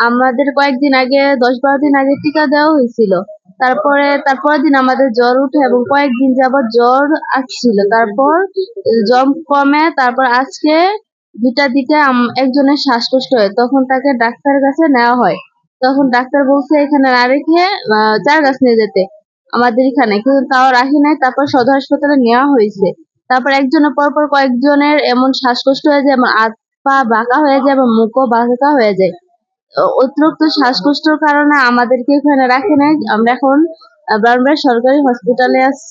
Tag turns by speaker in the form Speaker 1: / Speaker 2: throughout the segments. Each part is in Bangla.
Speaker 1: আমাদের কয়েকদিন আগে, দশ বারো দিন আগে টিকা দেওয়া হয়েছিল। তারপরে, তারপরের দিন আমাদের জ্বর উঠে এবং কয়েকদিন যাবত জ্বর আসছিল। তারপর জ্বর কমে, তারপর আজকে দুটা দিকে একজনের শ্বাসকষ্ট হয়। তখন তাকে ডাক্তারের কাছে নেওয়া হয়। তখন ডাক্তার বলছে, এখানে না রেখে চার গাছ নিয়ে যেতে আমাদের এখানে। কিন্তু তাও রাখি নাই, তারপর সদর হাসপাতালে নেওয়া হয়েছে। তারপর একজনের পর পর কয়েকজনের এমন শ্বাসকষ্ট হয়ে যায় এবং হাত পা বাঁকা হয়ে যায় এবং মুখও বাঁকা হয়ে যায়। অতিরিক্ত শ্বাসকষ্টের কারণে আমাদেরকে এখানে রাখে নাই। আমরা এখন আহ, ব্রাহ্মণবাড়িয়া সরকারি হসপিটালে আছি।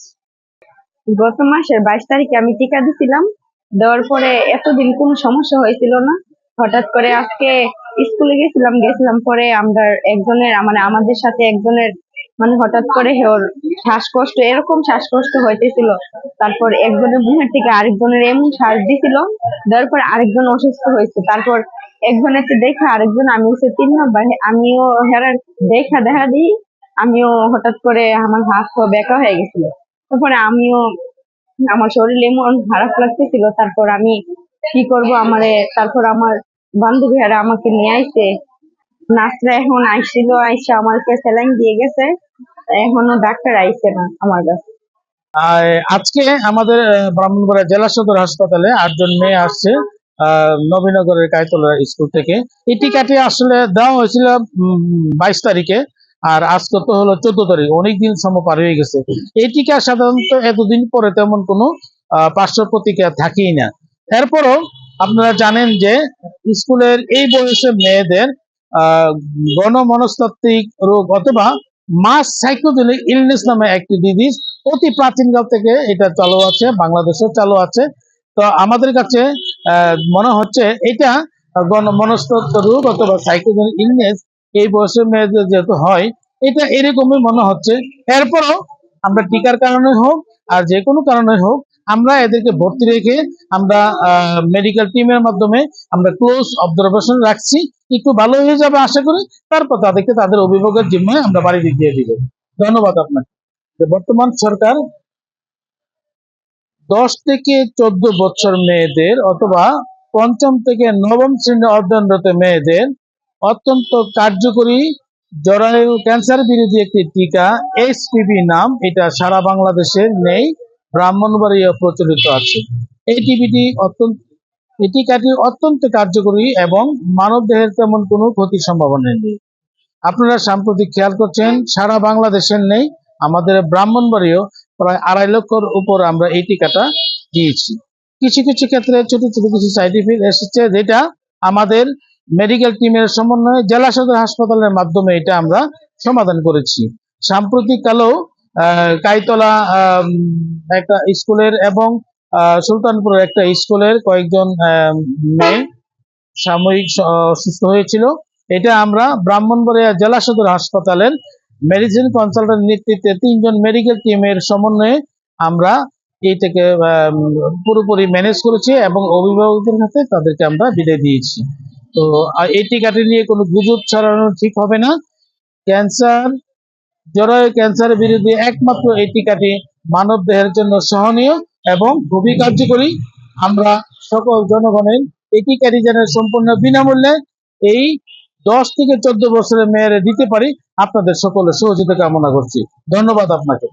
Speaker 2: গত মাসের বাইশ তারিখে আমি টিকা দিছিলাম। দেওয়ার পরে এতদিন কোনো সমস্যা হয়েছিল না। হঠাৎ করে আজকে স্কুলে গেছিলাম গেছিলাম পরে আমরা একজনের মানে আমাদের সাথে একজনের মানে হঠাৎ করে ওর শ্বাসকষ্ট এরকম শ্বাসকষ্ট হইতেছিল। তারপর একজনের মুখের থেকে আরেকজনের এমন শ্বাস দিছিল। দেওয়ার পর আরেকজন অসুস্থ হয়েছে। তারপর একজনের তো দেখা আরেকজন আমি হচ্ছে তিন নম্বর, আমিও হেরার দেখা দেখা দিই, আমিও হঠাৎ করে আমার হাত বেঁকা হয়ে গেছিল। তারপরে আমিও, আমার শরীর এমন খারাপ লাগতেছিল, তারপর আমি কি করব আমারে, তারপর আমার বান্ধবীরা আমাকে নিয়ে আইছে। নার্সরা এখন আইছিল, আইসা আমাকে স্যালাইন দিয়ে গেছে, এখনও ডাক্তার আইছে না আমার কাছে।
Speaker 3: আজকে আমাদের ব্রাহ্মণবাড়িয়া জেলা সদর হাসপাতালে আটজন মেয়ে আসছে। নবীনগরের কায়তলা স্কুল থেকে। এই টিকাটি আসলে দেওয়া হয়েছিল বাইশ তারিখে, আর আজকে তো হলো চোদ্দ তারিখ, অনেকদিন সময় পার হয়ে গেছে। এই টিকা সাধারণত এতদিন পরে তেমন কোনো পার্শ্ব প্রতিক্রিয়া থাকেই না। এরপরও আপনারা জানেন যে স্কুলের এই বয়সের মেয়েদের গণমনস্তাত্ত্বিক রোগ অথবা মাস সাইকোজেনিক ইলনেস নামে একটি ডিজিজ অতি প্রাচীনকাল থেকে এটা চালু আছে বাংলাদেশে চালু আছে। তো আমাদের কাছে মনে হচ্ছে এটা গণ মনস্তত্ত্ব রোগ অথবা সাইকোজেনিক ইলনেস এই বয়সের মেয়েদের যেহেতু হয়, এটা এরকমই মনে হচ্ছে। এরপরও আমরা টিকার কারণে হোক আর যে কোনো কারণে হোক, আমরা এদেরকে ভর্তি রেখে আমরা মেডিকেল টিমের মাধ্যমে আমরা ক্লোজ অবজারভেশন রাখছি। একটু ভালো হয়ে যাবে আশা করি, তারপর তাদেরকে তাদের অভিভাবকের জিম্মায় আমরা বাড়িতে দিয়ে দিব। ধন্যবাদ আপনাকে। বর্তমান সরকার দশ থেকে চোদ্দ বছর মেয়েদের অথবা পঞ্চম থেকে নবম শ্রেণির অধ্যয়নরত মেয়েদের অত্যন্ত কার্যকরী জরায়ু ক্যান্সার বিরোধী একটি টিকা এইচপিভি নাম, এটা সারা বাংলাদেশে নেই ব্রাহ্মণবাড়িয়া প্রচলিত আছে। এই টিভিটি অত্যন্ত, এই টিকাটি অত্যন্ত কার্যকরী এবং মানব দেহের তেমন কোনো ক্ষতির সম্ভাবনা নেই। আপনারা সাম্প্রতিক খেয়াল করছেন, সারা বাংলাদেশের নেই, আমাদের ব্রাহ্মণবাড়িও প্রায় আড়াই লক্ষর উপর আমরা এই টিকাটা দিয়েছি। কিছু কিছু ক্ষেত্রে ছোট ছোট কিছু সাইড ইফেক্ট এসেছে যেটা আমাদের মেডিকেল টিমের সমন্বয়ে জেলা সদর হাসপাতালের মাধ্যমে এটা আমরা সমাধান করেছি। সাম্প্রতিক কালেও আহ, কাইতলা একটা স্কুলের এবং সুলতানপুরের একটা স্কুলের কয়েকজন মেয়ে সাময়িক স- অসুস্থ হয়েছিল। এটা আমরা ব্রাহ্মণবাড়িয়া জেলা সদর হাসপাতালের মেডিসিন কনসালটেন্ট নেতৃত্বে তিনজন মেডিকেল টিমের সমন্বয়ে আমরা এইটাকে পুরোপুরি ম্যানেজ করেছি এবং অভিভাবকদের হাতে তাদেরকে আমরা বিদায় দিয়েছি। তো এই টিকাটি নিয়ে কোনো গুজব ছড়ানো ঠিক হবে না। ক্যান্সার জরায়ু ক্যান্সারের বিরুদ্ধে একমাত্র এই টিকাটি মানব দেহের জন্য সহনীয় এবং খুবই কার্যকরী। আমরা সকল জনগণের এই টিকাটি যেন সম্পূর্ণ বিনামূল্যে এই দশ থেকে চোদ্দ বছরের মেয়েরা দিতে পারি আপনাদের সকলের সহযোগিতা কামনা করছি। ধন্যবাদ আপনাকে।